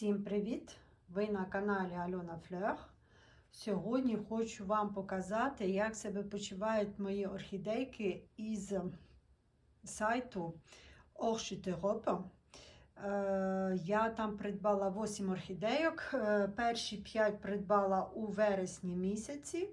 Всім привіт! Ви на каналі Альона Флер. Сьогодні хочу вам показати, як себе почувають мої орхідейки із сайту Orchid Europe. Е, Я там придбала 8 орхідейок. Е, Перші 5 придбала у вересні місяці.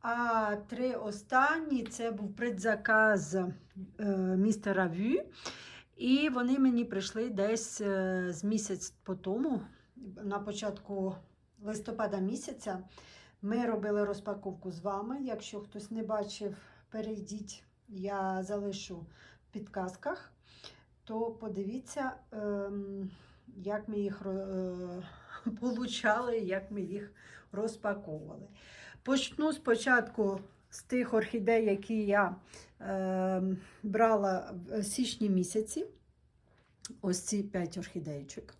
А три останні це був предзаказ е, містера Вю. І вони мені прийшли десь е, з місяць по тому, на початку листопада місяця. Ми робили розпаковку з вами. Якщо хтось не бачив, перейдіть, я залишу в підказках, то подивіться, ем, як ми їх е, получали, як ми їх розпаковували. Почну спочатку з тих орхідей, які я е, брала в січні місяці. Ось ці 5 орхідейчик.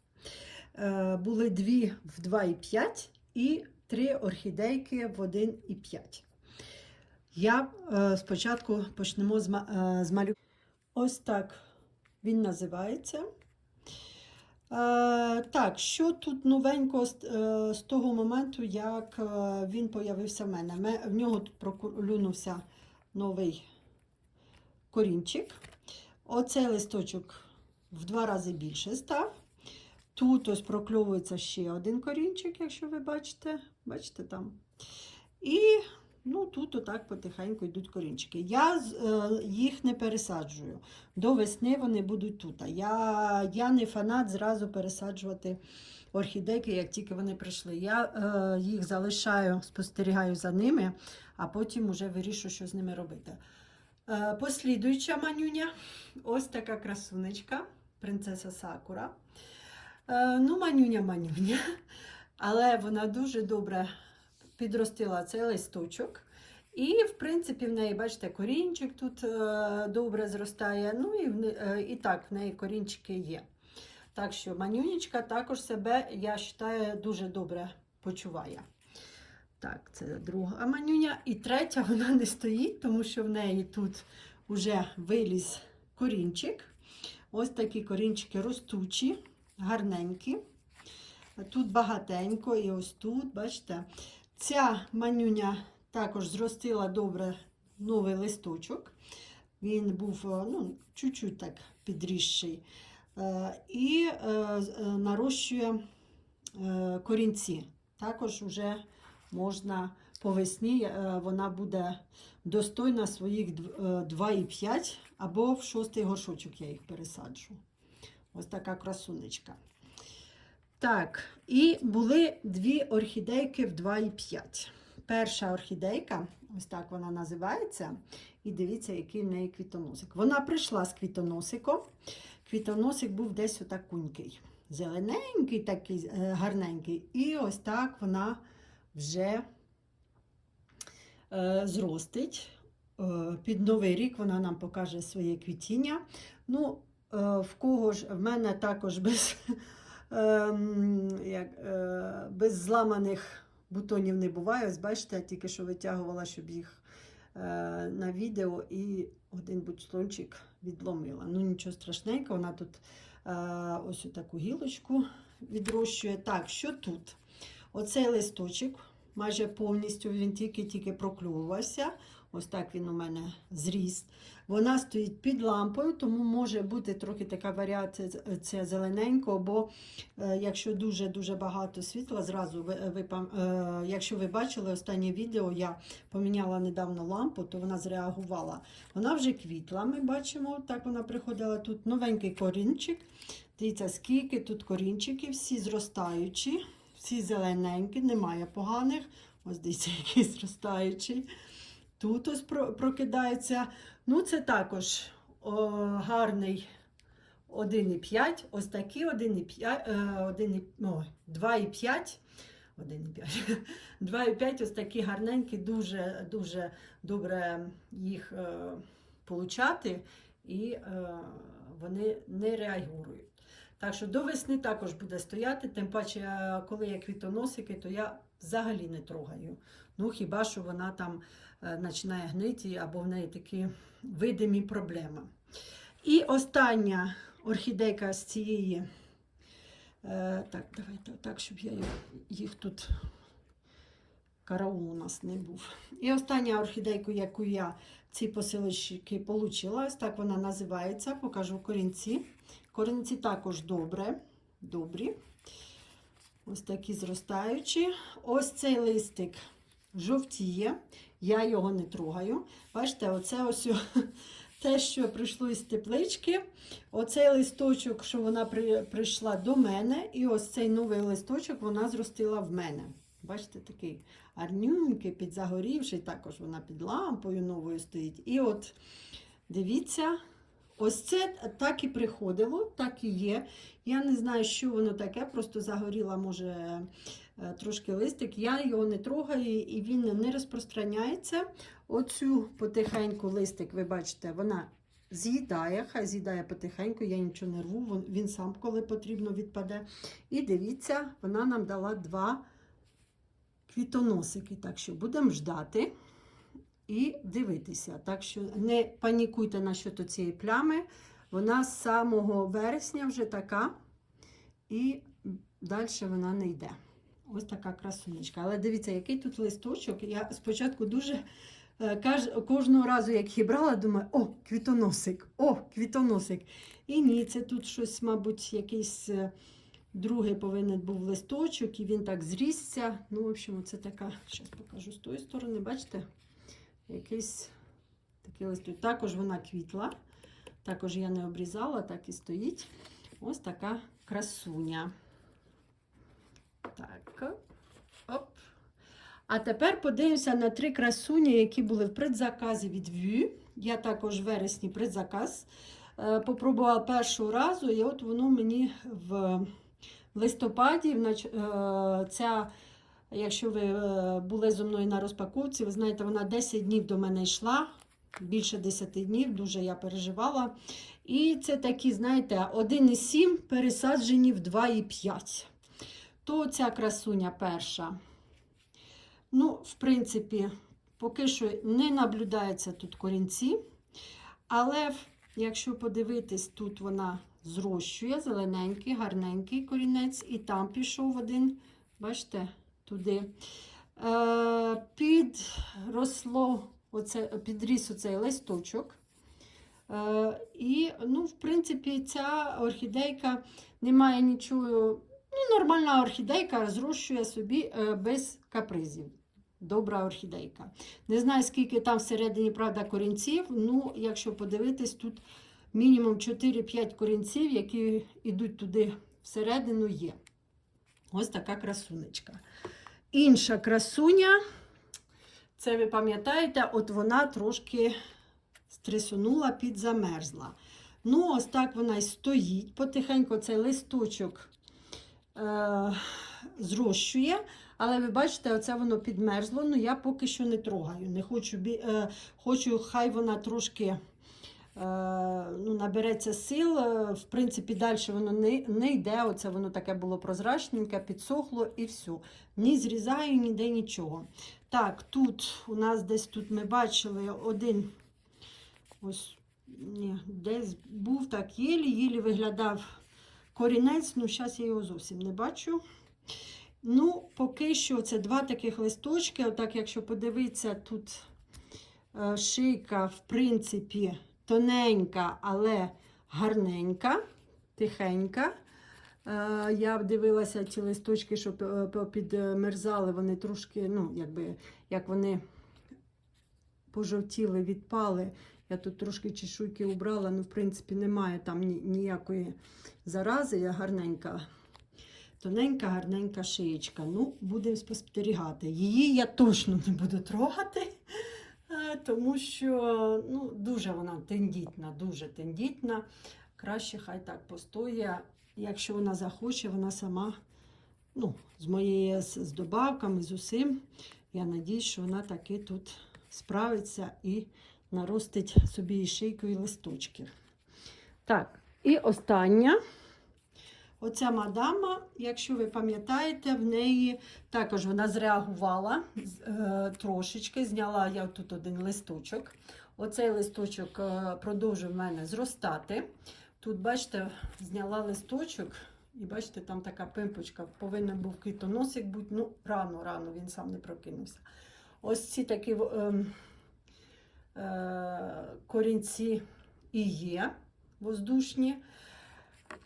Е, були дві в 2,5 і три орхідейки в 1,5. Я е, спочатку почнемо з, е, з малю. Ось так він називається. Е, так, що тут новенького з, е, з того моменту, як е, він появився в мене? Ме- В нього тут проклюнувся новий корінчик. Оцей листочок в два рази більше став. Тут ось прокльовується ще один корінчик, якщо ви бачите. Бачите там. І ну, тут отак потихеньку йдуть корінчики. Я е, їх не пересаджую. До весни вони будуть тут. Я, я не фанат зразу пересаджувати орхідейки, як тільки вони прийшли. Я е, їх залишаю, спостерігаю за ними, а потім вже вирішую, що з ними робити. Е, Послідуюча манюня, ось така красунечка, принцеса Сакура. Е, Ну, манюня, манюня. Але вона дуже добре підростила цей листочок. І, в принципі, в неї, бачите, корінчик тут е, добре зростає. Ну і, е, і так, в неї корінчики є. Так що манюнечка також себе, я вважаю, дуже добре почуває. Так, це друга манюня. І третя вона не стоїть, тому що в неї тут вже виліз корінчик. Ось такі корінчики ростучі, гарненькі. Тут багатенько, і ось тут, бачите, ця манюня також зростила добре новий листочок. Він був е, ну, чуть-чуть так підріжчий. Е, І е, нарощує корінці. Також вже можна по весні вона буде достойна своїх е, 2,5 або в шостий горшочок я їх пересаджу. Ось така красунечка. Так, і були дві орхідейки в 2,5. Перша орхідейка, ось так вона називається. І дивіться, який в неї квітоносик. Вона прийшла з квітоносиком. Квітоносик був десь отакунький. Зелененький, такий е, гарненький. І ось так вона вже е, зростить. Е, Під Новий рік вона нам покаже своє квітіння. Ну, в кого ж в мене також без, як, е, без зламаних бутонів не буває. Ось бачите, я тільки що витягувала, щоб їх е, на відео, і один бутончик відломила. Ну, нічого страшненького, вона тут е, ось таку гілочку відрощує. Так, що тут? Оцей листочок майже повністю він тільки-тільки проклювався. Ось так він у мене зріс. Вона стоїть під лампою, тому може бути трохи така варіація це зелененького, бо е, якщо дуже-дуже багато світла, зразу ви, ви, е, якщо ви бачили останнє відео, я поміняла недавно лампу, то вона зреагувала. Вона вже квітла, ми бачимо, так вона приходила тут новенький корінчик. Дивіться, скільки тут корінчиків, всі зростаючі, всі зелененькі, немає поганих. Ось дивіться, який зростаючий. Тут ось прокидається. Ну, це також о, гарний 1,5. Ось такі 1,5, е, 1, ой, 2,5. 1,5. 2,5 ось такі гарненькі, дуже, дуже добре їх е, получати, і е, вони не реагують. Так що до весни також буде стояти, тим паче, е, коли є квітоносики, то я взагалі не трогаю. Ну, хіба що вона там е, починає гнити, або в неї такі видимі проблеми. І остання орхідейка з цієї Е, так, давайте так, щоб я їх, тут караул у нас не був. І остання орхідейку, яку я в цій посилочці отримала, ось так вона називається. Покажу корінці. Корінці також добре, добрі. Ось такі зростаючі. Ось цей листик жовтіє. Я його не трогаю. Бачите, оце ось те, що прийшло із теплички. Оцей листочок, що вона при, прийшла до мене, і ось цей новий листочок вона зростила в мене. Бачите, такий гарнюнький, підзагорівший, також вона під лампою новою стоїть. І от дивіться, ось це так і приходило, так і є. Я не знаю, що воно таке, просто загоріла, може, е, трошки листик. Я його не трогаю і він не розпространяється. Оцю потихеньку листик, ви бачите, вона з'їдає, хай з'їдає потихеньку, я нічого не рву, він сам, коли потрібно, відпаде. І дивіться, вона нам дала два квітоносики. Так що будемо ждати і дивитися. Так що не панікуйте насчет цієї плями. Вона з самого вересня вже така, і далі вона не йде. Ось така красунечка. Але дивіться, який тут листочок. Я спочатку дуже е, кожного разу, як її брала, думаю, о, квітоносик, о, квітоносик. І ні, це тут щось, мабуть, якийсь е, другий повинен був листочок, і він так зрісся. Ну, в общем, це така, зараз покажу з тої сторони, бачите? Якийсь такий листочок. Також вона квітла. Також я не обрізала, так і стоїть. Ось така красуня. Так. Оп. А тепер подивимося на три красуні, які були в предзаказі від Vue. Я також в вересні предзаказ е, попробувала першого разу, і от воно мені в листопаді, е, ця, якщо ви е, були зі мною на розпаковці, ви знаєте, вона 10 днів до мене йшла. Більше 10 днів, дуже я переживала. І це такі, знаєте, 1,7 пересаджені в 2,5. То ця красуня перша. Ну, в принципі, поки що не наблюдається тут корінці. Але якщо подивитись, тут вона зрощує зелененький, гарненький корінець, і там пішов один, бачите, туди. Е, підросло, оце, підріс оцей листочок. Е, і, ну, в принципі, ця орхідейка не має нічого. Ну, нормальна орхідейка зрощує собі е, без капризів. Добра орхідейка. Не знаю, скільки там всередині, правда, корінців. Ну, якщо подивитись, тут мінімум 4-5 корінців, які йдуть туди всередину, є. Ось така красунечка. Інша красуня, це ви пам'ятаєте, от вона трошки стресунула, підзамерзла. Ну, ось так вона і стоїть. Потихеньку цей листочок е, зрощує. Але ви бачите, оце воно підмерзло. Ну я поки що не трогаю. Не хочу, е, хочу хай вона трошки е, набереться сил. Е, В принципі, далі воно не, не йде. Оце воно таке було прозрачненьке, підсохло і все. Ні зрізаю, ніде нічого. Так, тут у нас десь тут ми бачили один. Ось ні, десь був так єлі-єлі виглядав корінець, ну зараз я його зовсім не бачу. Ну, поки що це два таких листочки. Отак, якщо подивитися, тут е, шийка, в принципі, тоненька, але гарненька, тихенька. Е, Я дивилася ці листочки, що п- п- підмерзали, вони трошки, ну, якби, як вони пожовтіли, відпали. Я тут трошки чешуйки убрала, ну, в принципі, немає там ніякої зарази, я гарненька. Тоненька, гарненька шиєчка. Ну, будемо спостерігати. Її я точно не буду трогати, тому що ну, дуже вона тендітна, дуже тендітна. Краще хай так постоє. Якщо вона захоче, вона сама, ну, з моєю з добавками, з усім. Я надіюсь, що вона таки тут справиться і наростить собі і шийку, і листочки. Так, і остання. Оця мадама, якщо ви пам'ятаєте, в неї також вона зреагувала е, трошечки. Зняла я тут один листочок. Оцей листочок е, продовжив в мене зростати. Тут, бачите, зняла листочок, І бачите, там така пимпочка, повинен був квітоносик бути. Ну, рано, рано він сам не прокинувся. Ось ці такі ем, е, корінці і є воздушні.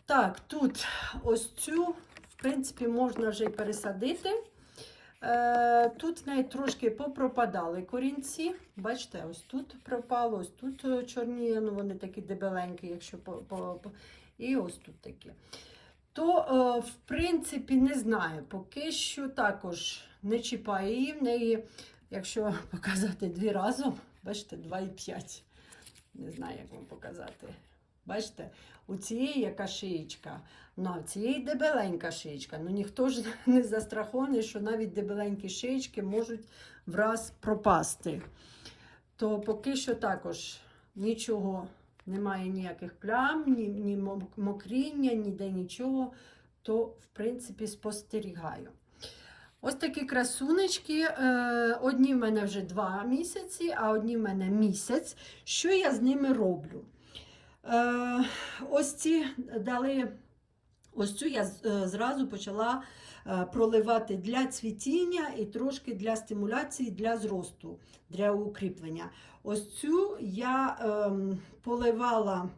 Так, тут ось цю, в принципі, можна вже й пересадити. Е, Тут в неї трошки попропадали корінці. Бачите, ось тут пропало, ось тут е, чорніє, ну вони такі дебеленькі, якщо по, по, по- і ось тут такі. То, е, в принципі, не знаю, поки що також не чіпаю її. В неї, якщо показати дві разом, бачите, 2,5. Не знаю, як вам показати. Бачите, у цієї яка шиєчка, ну а в цієї дебеленька шиєчка. Ну ніхто ж не застрахований, що навіть дебеленькі шиєчки можуть враз пропасти. То поки що також нічого немає ніяких плям, ні, ні мокріння, ніде нічого, то в принципі спостерігаю. Ось такі красунечки. Е, Одні в мене вже два місяці, а одні в мене місяць. Що я з ними роблю? Е, ось ці дали. Ось цю я е, зразу почала е, проливати для цвітіння і трошки для стимуляції, для зросту, для укріплення. Ось цю я ем, поливала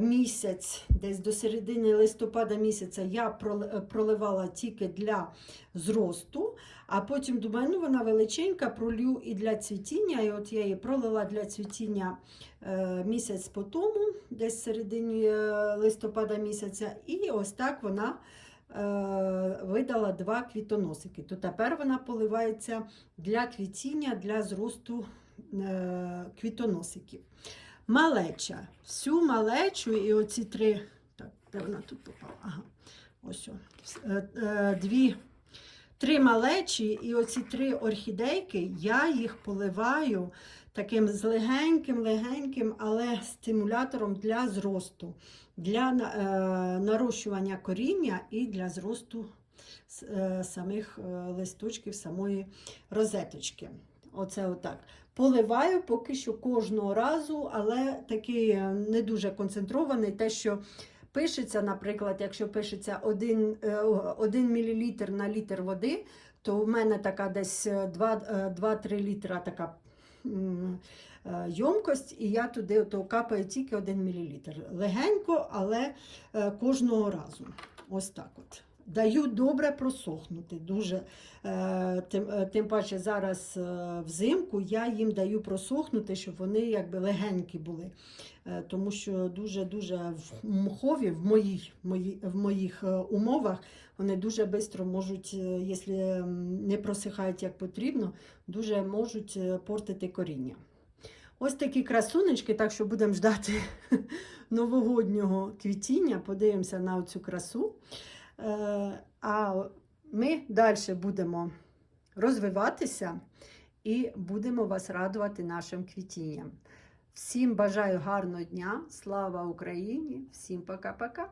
місяць, десь до середини листопада місяця я е, проливала тільки для зросту, а потім думаю, ну вона величенька, пролю і для цвітіння. І от я її пролила для цвітіння е, місяць по тому, десь середині е, листопада місяця, і ось так вона е, видала два квітоносики. То тепер вона поливається для квітіння, для зросту е, квітоносиків. Малеча. Всю малечу і оці три. Так, де вона тут попала? Ага. Ось о. Е, е, Дві. Три малечі і оці три орхідейки, я їх поливаю таким з легеньким-легеньким, але стимулятором для зросту, для е, нарощування коріння і для зросту самих листочків, самої розеточки. Оце отак. Поливаю поки що кожного разу, але такий е, не дуже концентрований. Те, що пишеться, наприклад, якщо пишеться 1, 1 мл на літр води, то в мене така десь 2-3 літра така е, йомкость, і я туди ото капаю тільки 1 мл. Легенько, але е, кожного разу. Ось так от. Даю добре просохнути. Дуже, е, тим, е, тим паче зараз е, взимку я їм даю просохнути, щоб вони якби легенькі були. Тому що дуже-дуже в мхові, в, мої, в моїх умовах, вони дуже швидко можуть, якщо не просихають як потрібно, дуже можуть портити коріння. Ось такі красунечки, так що будемо ждати новогоднього квітіння, подивимося на цю красу. Е, А ми далі будемо розвиватися і будемо вас радувати нашим квітінням. Всім бажаю гарного дня, слава Україні, всім пока-пока.